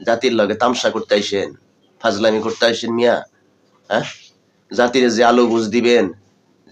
জাতির লগে তামসা করতে আইসেন, ফাজলামি করতে আইসেন মিয়া হ্যাঁ? জাতির যে আলু বুঝ দিবেন,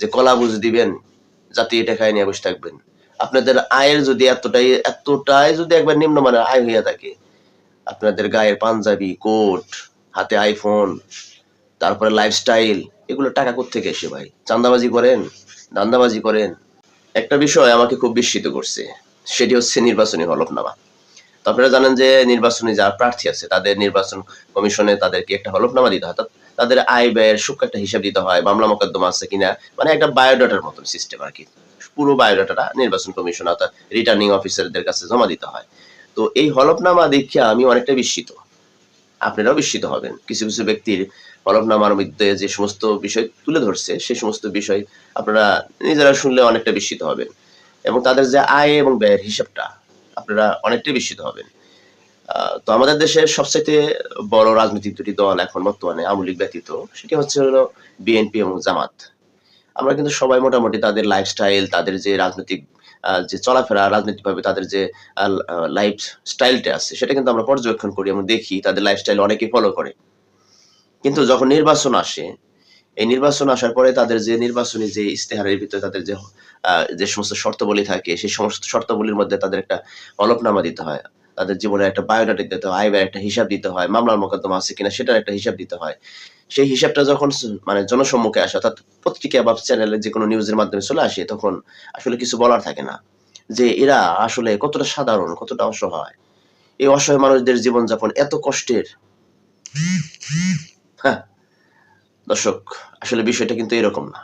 যে কলা বুঝ দিবেন, জাতি এটা খায় নিয়ে বসে থাকবেন। আপনাদের আয়ের যদি এতটাই এতটাই যদি একবার নিম্নমানের আয় হইয়া থাকে, আপনাদের গায়ের পাঞ্জাবি, কোট, হাতে আইফোন, তারপরে লাইফস্টাইল এগুলো টাকা কোত্থেকে এসে ভাই? চান্দাবাজি করেন দান্দাবাজি করেন। একটা বিষয় আমাকে খুব বিস্মিত করছে, সেটি হচ্ছে নির্বাচনী হলফনামা। তো আপনারা জানেন যে নির্বাচনী যারা প্রার্থী আছে, তাদের নির্বাচন কমিশনে তাদেরকে একটা হলফনামা দিতে হয় তাদের আয় ব্যয়ের সূক্ষ্ম একটা হিসাব দিতে হয়, মামলা মোকদ্দমা আছে কিনা মানে একটা বায়োডাটার মতন সিস্টেম আর কি। পুরো বায়োডাটাটা নির্বাচন কমিশন, অর্থাৎ রিটার্নিং অফিসারদের কাছে জমা দিতে হয়। তো এই হলফনামা দেখে আমি অনেকটা বিস্মিত। আপনারাও বিস্মিত হবেন। কিছু কিছু ব্যক্তির হলফনামার মধ্যে যে সমস্ত বিষয় তুলে ধরছে সেই সমস্ত বিষয় আপনারা নিজেরা শুনলে অনেকটা বিস্মিত হবেন। এবং তাদের যে আয় এবং ব্যয়ের হিসাবটা আপনারা অনেকটাই বিস্মিত হবেন। তো আমাদের দেশের সবচাইতে বড় রাজনৈতিক দুটি দল এখন বর্তমানে আওয়ামী লীগ ব্যতীত, সেটি হচ্ছে হলো বিএনপি এবং জামাত। আমরা কিন্তু সবাই মোটামুটি তাদের লাইফস্টাইল তাদের যে রাজনৈতিক যে চলাফেরা, রাজনৈতিকভাবে তাদের যে লাইফ স্টাইলটা আছে, সেটা কিন্তু আমরা পর্যবেক্ষণ করি এবং দেখি তাদের লাইফস্টাইল অনেকেই ফলো করে। কিন্তু যখন নির্বাচন আসে এই নির্বাচন আসার পরে তাদের যে নির্বাচনী যে ইস্তেহারের ভিতরে তাদের যে যে সমস্ত শর্তাবলী থাকে, সেই সমস্ত শর্তাবলীর মধ্যে তাদের একটা হলফনামা দিতে হয়। তাদের জীবনের একটা বায়োডাটা দিতে হয় আয় একটা হিসাব দিতে হয়, মামলার মোকদ্দমা আছে কিনা সেটার একটা হিসাব দিতে হয়। সেই হিসাবটা যখন মানে জনসম্মুখে আসে, অর্থাৎ পত্রিকা বা চ্যানেলে যে কোনো নিউজের মাধ্যমে চলে আসে, তখন আসলে কিছু বলার থাকে না। যে এরা আসলে কতটা সাধারণ, কতটা অসহায়। এই অসহায় মানুষদের জীবনযাপন এত কষ্টের। হ্যাঁ দর্শক, আসলে বিষয়টা কিন্তু এরকম না।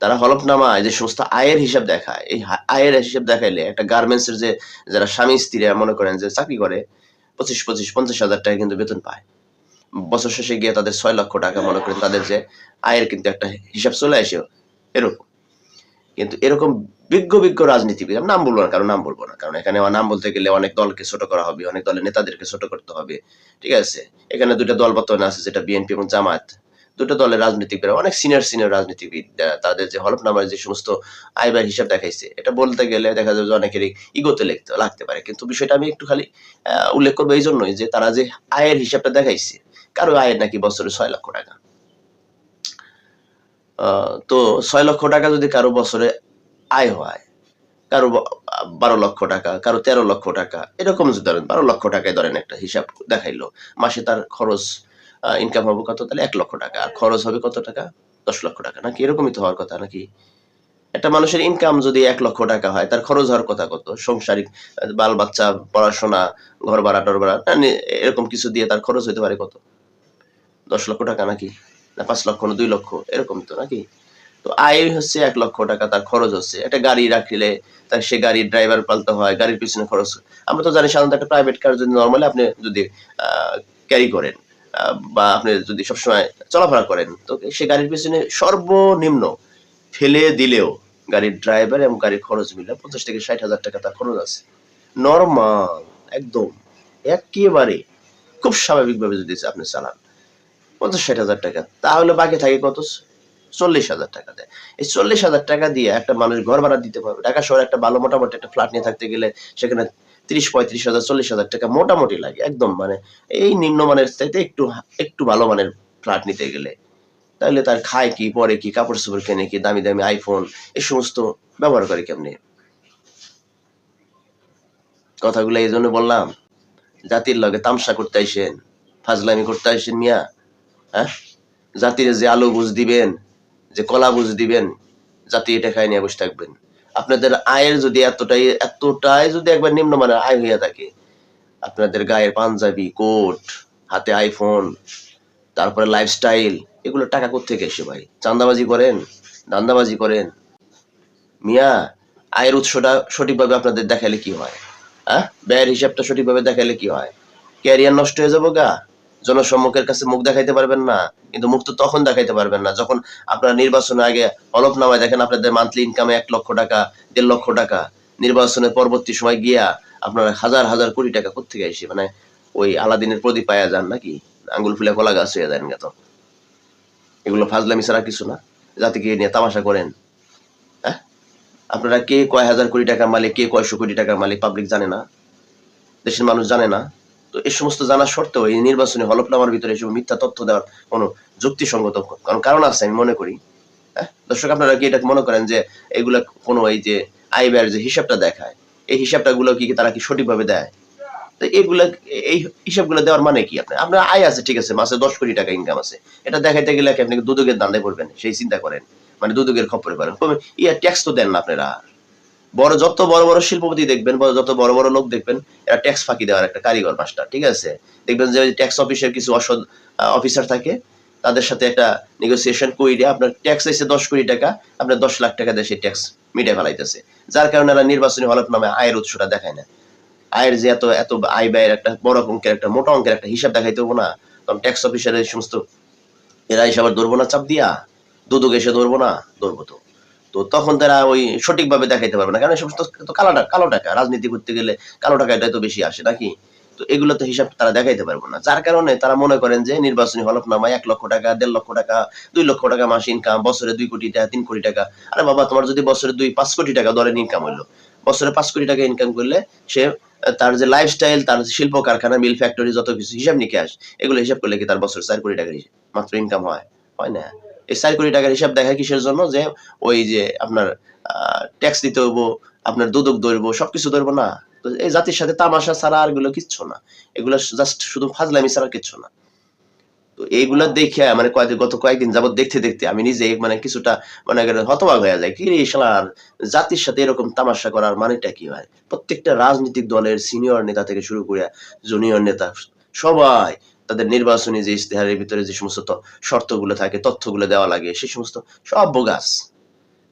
তারা হলফনামায় যে সমস্ত আয়ের হিসাব দেখায়, এই আয়ের হিসাব দেখাইলে একটা গার্মেন্টসের যে, যারা স্বামী স্ত্রীরা মনে করেন যে চাকরি করে, পঁচিশ পঁচিশ, পঞ্চাশ হাজার টাকা কিন্তু বেতন পায়। বছর শেষে গিয়ে তাদের ছয় লক্ষ টাকা মনে করেন তাদের যে আয়ের কিন্তু একটা হিসাব চলে আসে এরকম। কিন্তু এরকম বিজ্ঞ বিজ্ঞ রাজনীতিবিদ, আমি নাম বলব না কারণ নাম বলব না, কারণ এখানে নাম বলতে গেলে অনেক দলকে ছোট করা হবে, অনেক দলের নেতাদেরকে ছোট করতে হবে, ঠিক আছে? এখানে দুটো দল বর্তমানে আছে, যেটা বিএনপি এবং জামাত দুটো দলের রাজনীতিবিদরা অনেক সিনিয়র সিনিয়র রাজনীতিবিদ তাদের যে হলফনামার যে সমস্ত আয় ব্যয়ের হিসাব দেখাইছে, এটা বলতে গেলে দেখা যাবে যে অনেকেরই ইগোতে লিখতে লাগতে পারে। কিন্তু বিষয়টা আমি একটু খালি উল্লেখ করব এই জন্যই যে তারা যে আয়ের হিসাবটা দেখাইছে, কারও আয়ের নাকি বছরে ছয় লক্ষ টাকা? তো ছয় লক্ষ টাকা যদি কারও বছরে আয় হয়, কারও বারো লক্ষ টাকা, কারও তেরো লক্ষ টাকা, এরকম যদি ধরেন, বারো লক্ষ টাকায় ধরেন একটা হিসাব দেখাইলো, মাসে তার খরচ ইনকাম হবে কত? তাহলে এক লক্ষ টাকা। আর খরচ হবে কত টাকা? দশ লক্ষ টাকা। নাকি এরকমই তো হওয়ার কথা নাকি? একটা মানুষের ইনকাম যদি এক লক্ষ টাকা হয়, তার খরচ হওয়ার কথা কত? সংসারিক বাল বাচ্চা পড়াশোনা ঘর ভাড়া টর ভাড়া এরকম কিছু দিয়ে তার খরচ হতে পারে কত? দশ লক্ষ টাকা নাকি? না, পাঁচ লক্ষ না, দুই লক্ষ? এরকম তো নাকি? তো আয় হচ্ছে এক লক্ষ টাকা, তার খরচ হচ্ছে। একটা গাড়ি রাখলে তার সে গাড়ির ড্রাইভার পালতে হয়, গাড়ির পিছনে খরচ আমরা তো জানি সাধারণত একটা প্রাইভেট কার যদি নর্মালি আপনি যদি ক্যারি করেন বা আপনি যদি সবসময় চলাফেরা করেন, তো সে গাড়ির পিছনে সর্বনিম্ন ফেলে দিলেও গাড়ির ড্রাইভার এবং গাড়ির খরচ মিলে পঞ্চাশ থেকে ষাট হাজার টাকা তার খরচ আছে। নর্মাল একদম, একেবারে খুব স্বাভাবিকভাবে যদি আপনি চালান, পঞ্চাশ ষাট হাজার টাকা, তাহলে বাকি থাকে কত? চল্লিশ হাজার টাকা দেয়। এই চল্লিশ হাজার টাকা দিয়ে একটা মানুষ ঘর ভাড়া দিতে পারবে। ঢাকা শহরে একটা ভালো মোটামুটি একটা ফ্ল্যাট নিয়ে থাকতে গেলে সেখানে তিরিশ, পঁয়ত্রিশ হাজার, চল্লিশ হাজার টাকা মোটামুটি লাগে, একদম মানে এই নিম্নমানের চাইতে একটু একটু ভালো মানের ফ্ল্যাট নিতে গেলে। তাহলে তার খায় কি, পরে কি, কাপড় চোপড় কেনে কি, দামি দামি আইফোন এই সমস্ত ব্যবহার করে কেমনি? কথাগুলো এই জন্য বললাম, জাতির লগে তামসা করতে আইসেন, ফাজলামি করতে আইসেন মিয়া হ্যাঁ? জাতির যে আলু বুঝ দিবেন, যে কলা বুঝ দিবেন, জাতি এটা খায় নিয়ে বসে থাকবেন। আপনাদের আয়ের যদি এতটাই এতটাই যদি একবার নিম্নমানের আয় হইয়া থাকে, আপনাদের গায়ের পাঞ্জাবি, কোট, হাতে আইফোন তারপরে লাইফস্টাইল এগুলো টাকা কোত্থেকে এসে ভাই? চান্দাবাজি করেন? দান্দাবাজি করেন? মিয়া, আয়ের উৎসটা সঠিকভাবে আপনাদের দেখালে কি হয়? হ্যাঁ ব্যয়ের হিসাবটা সঠিকভাবে দেখালে কি হয়? ক্যারিয়ার নষ্ট হয়ে যাব গা। জনসম্মুখের কাছে মুখ দেখাইতে পারবেন না, কিন্তু মুখ তো তখন দেখাইতে পারবেন না। যখন আপনারা নির্বাচনের আগে হলফনামায় দেখেন আপনাদের মান্থলি ইনকামে এক লক্ষ টাকা, দেড় লক্ষ টাকা, নির্বাচনের পরবর্তী সময় গিয়া আপনারা হাজার হাজার কোটি টাকা কোথেকে আসে? মানে ওই আলাদিনের প্রদীপ পায়া যান নাকি? আঙ্গুল ফুলে কলা গাছ হয়ে যান গেত। এগুলো ফাজলামি ছাড়া কিছু না। যাতে জাতিকে নিয়ে তামাশা করেন। হ্যাঁ? আপনারা কে কয় হাজার কোটি টাকার মালিক, কে কয়শো কোটি টাকার মালিক পাবলিক জানে না। দেশের মানুষ জানে না। তো এই সমস্ত জানা সত্ত্বেও এই নির্বাচনী হলফনামার ভিতরে এসব মিথ্যা তথ্য দেওয়ার কোনো যুক্তিসঙ্গত কারণ কারণ আছে, আমি মনে করি। হ্যাঁ? দর্শক, আপনারা কি এটা মনে করেন যে এগুলা কোনো এই যে আয় ব্যয়ের যে হিসাবটা দেখায়, এই হিসাবটা গুলো কি তারা কি সঠিকভাবে দেয়? তো এগুলা এই হিসাবগুলো দেওয়ার মানে কি আপনার? আপনার আয় আছে, ঠিক আছে, মাসে দশ কোটি টাকা ইনকাম আছে। এটা দেখাইতে গেলে আপনি দুদকের দান্দায় পড়বেন? সেই চিন্তা করেন। মানে দুদকের খপ্পরে করেন ইয়া ট্যাক্স তো দেন না আপনারা। বড় যত বড় বড় শিল্পপতি দেখবেন বা যত বড় বড় লোক দেখবেন, এরা ট্যাক্স ফাঁকি দেওয়ার একটা কারিগর মাস্টার, ঠিক আছে? দেখবেন যে ট্যাক্স অফিসের কিছু অসৎ অফিসার থাকে, তাদের সাথে একটা নেগোসিয়েশন কইরে আপনার ট্যাক্স এসে দশ কোটি টাকা, আপনার দশ লাখ টাকা সেই ট্যাক্স মিটে ফেলাইতেছে। যার কারণে এরা নির্বাচনী হলফ নামে আয়ের উৎসটা দেখায় না। আয়ের যে এত এত আয় ব্যয়ের একটা বড় অঙ্কের একটা, মোটা অঙ্কের একটা হিসাব দেখাইতে হব না। তখন ট্যাক্স অফিসার এই সমস্ত, এরা হিসাব আর ধরবো না, চাপ দিয়া। দুদক এসে ধরবো না, ধরবো তো। তো তখন তারা ওই সঠিকভাবে দেখাইতে পারবে না। কারণ সমস্ত তো কালো টাকা কালো টাকা। রাজনীতি করতে গেলে কালো টাকা এটা তো বেশি আসে নাকি? তো এগুলো তো হিসাব তারা দেখাইতে পারব না। যার কারণে তারা মনে করেন যে নির্বাচনী হলফনামায় এক লক্ষ টাকা, দেড় লক্ষ টাকা, দুই লক্ষ টাকা মাস ইনকাম বছরে দুই কোটি টাকা, তিন কোটি টাকা। আরে বাবা, তোমার যদি বছরে দুই পাঁচ কোটি টাকা দলের ইনকাম হইল, বছরে পাঁচ কোটি টাকা ইনকাম করলে সে তার যে লাইফস্টাইল তার শিল্প কারখানা মিল ফ্যাক্টরি যত কিছু, হিসাব নিকাশ, এগুলো হিসাব করলে কি তার বছরে চার কোটি টাকা মাত্র ইনকাম হয়? হয় না। এই চার কোটি টাকার হিসাব দেখায় কিসের জন্য? যে ওই যে আপনার ট্যাক্স দিতে হইব, আপনার দুদক ধরবো, সবকিছু ধরবো না। তো এই জাতির সাথে তামাশা ছাড়া আর এগুলো কিচ্ছু না। এগুলো জাস্ট শুধু ফাজলামি ছাড়া কিচ্ছু না। তো এইগুলো দেখে মানে কয়েক, গত কয়েকদিন যাবত দেখতে দেখতে আমি নিজে মানে কিছুটা মানে হতবাক হয়ে যায়। কি রে শালার, জাতির সাথে এরকম তামাশা করার মানেটা কি হয় প্রত্যেকটা রাজনৈতিক দলের সিনিয়র নেতা থেকে শুরু করে জুনিয়র নেতা, সবাই তাদের নির্বাচনী যে ইশতেহারের ভিতরে যে সমস্ত শর্তগুলো থাকে, তথ্যগুলো দেওয়া লাগে, সেই সমস্ত সব বোগাস।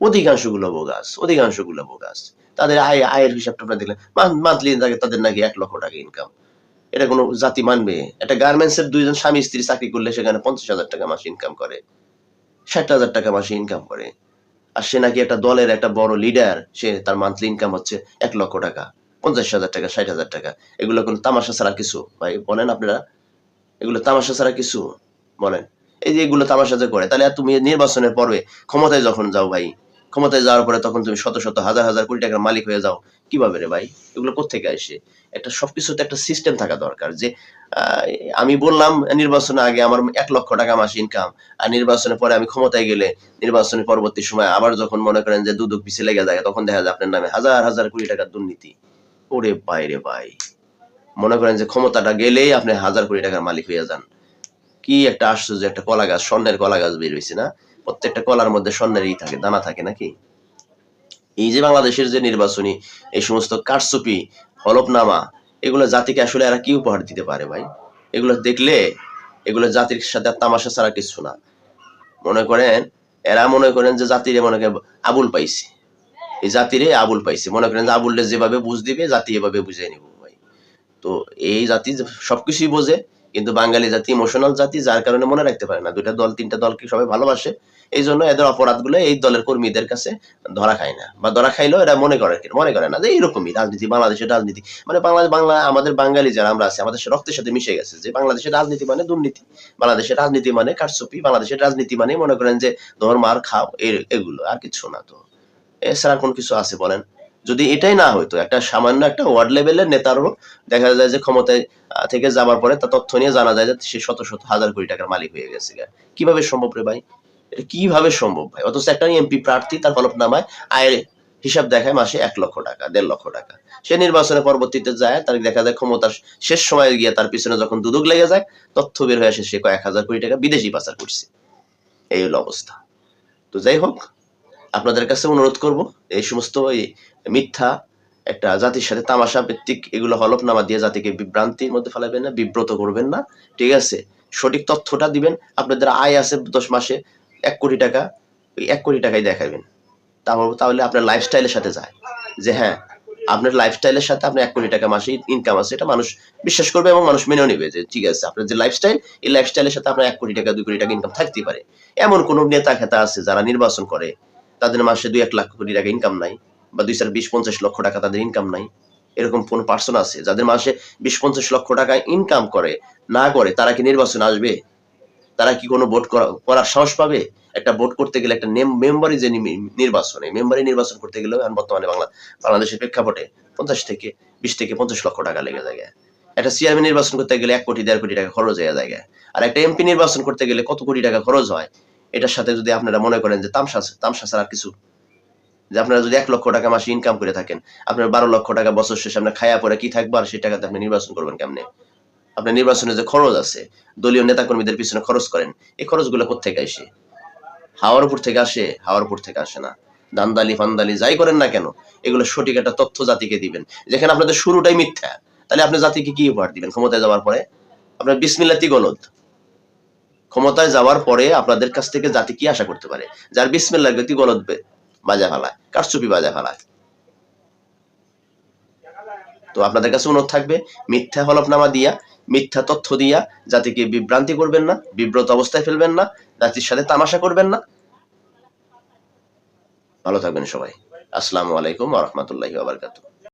অধিকাংশগুলো বোগাস অধিকাংশগুলো বোগাস। তাদের আয়, আয়ের হিসাবটা আপনারা দেখলেন। মান্থলি থাকে তাদের নাকি এক লক্ষ টাকা ইনকাম এটা কোনো জাতি মানবে? একটা গার্মেন্টস এর দুইজন স্বামী স্ত্রী চাকরি করলে সেখানে পঞ্চাশ হাজার টাকা মাসে ইনকাম করে। ষাট হাজার টাকা মাসে ইনকাম করে। আর সে নাকি একটা দলের একটা বড় লিডার সে তার মান্থলি ইনকাম হচ্ছে এক লক্ষ টাকা, পঞ্চাশ হাজার টাকা, ষাট হাজার টাকা। এগুলো কোনো তামাশা ছাড়া কিছু? ভাই, বলেন আপনারা। এগুলো তামাশা ছাড়া কিছু বলেন। এই যে এগুলো তামাশা যে করে, তাহলে তুমি নির্বাচনের পর্বে ক্ষমতায় যখন যাও ভাই, ক্ষমতায় যাওয়ার পরে তখন তুমি শত শত হাজার হাজার কোটি টাকার মালিক হয়ে যাও, কীভাবে রে ভাই? এগুলো কোথেকে আসে? একটা সবকিছুতে একটা সিস্টেম থাকা দরকার যে আমি বললাম নির্বাচনের আগে আমার এক লক্ষ টাকা মাস ইনকাম আর নির্বাচনের পরে আমি ক্ষমতায় গেলে নির্বাচনের পরবর্তী সময় আবার যখন মনে করেন যে দুদক পিছিয়ে লেগে যায়, তখন দেখা যায় আপনার নামে হাজার হাজার কোটি টাকার দুর্নীতি। ওরে ভাই রে ভাই। মনে করেন যে ক্ষমতাটা গেলেই আপনি হাজার কোটি টাকার মালিক হয়ে যান। কি একটা আশ্চর্য একটা কলা গাছ, স্বর্ণের কলা গাছ বের হয়েছে না? প্রত্যেকটা কলার মধ্যে স্বর্ণের ই থাকে, দানা থাকে নাকি? এই যে বাংলাদেশের যে নির্বাচনী এই সমস্ত কারচুপি, হলফনামা, এগুলো জাতিকে আসলে এরা কি উপহার দিতে পারে ভাই? এগুলো দেখলে এগুলো জাতির সাথে তামাশা ছাড়া কিছু না। মনে করেন, এরা মনে করেন যে জাতিরে মনে করেন আবুল পাইছে। এই জাতিরে আবুল পাইছে। মনে করেন যে আবুলরে যেভাবে বুঝ দিবে, জাতি এভাবে বুঝে নিব। তো এই জাতি সবকিছুই বোঝে, কিন্তু বাঙালি জাতি ইমোশনাল জাতি, যার কারণে মনে রাখতে পারে না। দুইটা দল, তিনটা দলকে সবাই ভালোবাসে। এই জন্য এদের অপরাধগুলো এই দলের কর্মীদের কাছে ধরা খায় না। বা ধরা খাইলেও এরা মনে করে মনে করে না যে এইরকমই রাজনীতি, বাংলাদেশের রাজনীতি। মানে বাংলাদেশ বাংলা, আমাদের বাঙালি যারা আমরা আছি, আমাদের রক্তের সাথে মিশে গেছে যে বাংলাদেশের রাজনীতি মানে দুর্নীতি। বাংলাদেশের রাজনীতি মানে কারচুপি, বাংলাদেশের রাজনীতি মানে মনে করেন যে ধর্ম আর খাও এগুলো, আর কিছু না তো। এছাড়া কোন কিছু আছে বলেন? যদি এটাই না হইতো, একটা সামান্য একটা ওয়ার্ড লেভেলের নেতারও দেখা যায় যে ক্ষমতায় থেকে যাবার পরে তা তথ্য নিয়ে জানা যায় যে সে শত শত হাজার কোটি টাকার মালিক হয়ে গেছে কীভাবে সম্ভব রে ভাই? এটা কীভাবে সম্ভব ভাই? অথচ একটা এমপি প্রার্থী তার হলফনামায় আয়ের হিসাব দেখায় মাসে এক লক্ষ টাকা, দেড় লক্ষ টাকা। সে নির্বাচনের পরবর্তীতে যায়, তার দেখা যায় ক্ষমতার শেষ সময়ে গিয়ে তার পিছনে যখন দুদক লেগে যায়, তথ্য বের হয়ে আসে সে কয়েক হাজার কোটি টাকা বিদেশি পাচার করছে। এই হলো অবস্থা। তো যাই হোক আপনাদের কাছে অনুরোধ করব, এই সমস্ত এই মিথ্যা একটা জাতির সাথে তামাশা ভিত্তিক এগুলো হলফনামা দিয়ে জাতিকে বিভ্রান্তির মধ্যে ফেলাবেন না, বিব্রত করবেন না। ঠিক আছে? সঠিক তথ্যটা দিবেন, আপনাদের আয় আছে দশ মাসে এক কোটি টাকা, ওই এক কোটি টাকাই দেখাবেন। তাহলে তাহলে আপনার লাইফস্টাইলের সাথে যায়। যে হ্যাঁ আপনার লাইফস্টাইলের সাথে আপনার এক কোটি টাকা মাসে ইনকাম আছে, এটা মানুষ বিশ্বাস করবে এবং মানুষ মেনেও নেবে যে ঠিক আছে, আপনার যে লাইফস্টাইল এই লাইফস্টাইলের সাথে আপনার এক কোটি টাকা, দুই কোটি টাকা ইনকাম থাকতেই পারে। এমন কোন নেতা খেতা আছে যারা নির্বাচন করে তাদের মাসে দুই এক লাখ কোটি টাকা ইনকাম নাই বা দুই চার বিশ পঞ্চাশ লক্ষ টাকা তাদের ইনকাম নাই। এরকম কোন পার্সন আছে যাদের মাসে বিশ পঞ্চাশ লক্ষ টাকা ইনকাম করে, না করে, তারা কি নির্বাচন আসবে? তারা কি কোনো ভোট করার সাহস পাবে? একটা ভোট করতে গেলে একটা মেম্বারি যে নির্বাচন এই মেম্বারি নির্বাচন করতে এখন বর্তমানে বাংলা বাংলাদেশের প্রেক্ষাপটে পঞ্চাশ থেকে বিশ থেকে পঞ্চাশ লক্ষ টাকা লেগে যায়। একটা চেয়ারম্যান নির্বাচন করতে গেলে এক কোটি, দেড় কোটি টাকা খরচ হয়ে যায়। আর একটা এমপি নির্বাচন করতে গেলে কত কোটি টাকা খরচ হয়? এটার সাথে যদি আপনারা মনে করেন যে তামসা তামসা ছাড়া কিছু। যে আপনারা যদি এক লক্ষ টাকা মাসে ইনকাম করে থাকেন, আপনার বারো লক্ষ টাকা বছর শেষে আপনার খায়া পরে কি থাকবে আর সেই টাকাতে আপনি নির্বাচন করবেন কেমনে? আপনার নির্বাচনে যে খরচ আছে, দলীয় নেতাকর্মীদের পিছনে খরচ করেন, এই খরচগুলো কোথেকে আসে? হাওয়ার উপর থেকে আসে, হাওয়ার উপর থেকে আসে না। দান্দালি, ফান্দালি, যাই করেন না কেন, এগুলো সঠিক একটা তথ্য জাতিকে দিবেন। যেখানে আপনাদের শুরুটাই মিথ্যা, তাহলে আপনি জাতিকে কি উপহার দিবেন ক্ষমতায় যাওয়ার পরে? আপনার বিসমিল্লাতি গলদ ক্ষমতায় যাওয়ার পরে আপনাদের কাছ থেকে জাতি কি আশা করতে পারে? যার বিসমিল্লাহ গতি গলদ বে- বাজা ফেলায়, কারচুপি বাজা ফেলায়। তো আপনাদের কাছে অনুরোধ থাকবে, মিথ্যা হলফনামা দিয়া, মিথ্যা তথ্য দিয়া জাতিকে বিভ্রান্তি করবেন না, বিব্রত অবস্থায় ফেলবেন না, জাতির সাথে তামাশা করবেন না। ভালো থাকবেন সবাই। আসসালামু আলাইকুম ওয়া রাহমাতুল্লাহি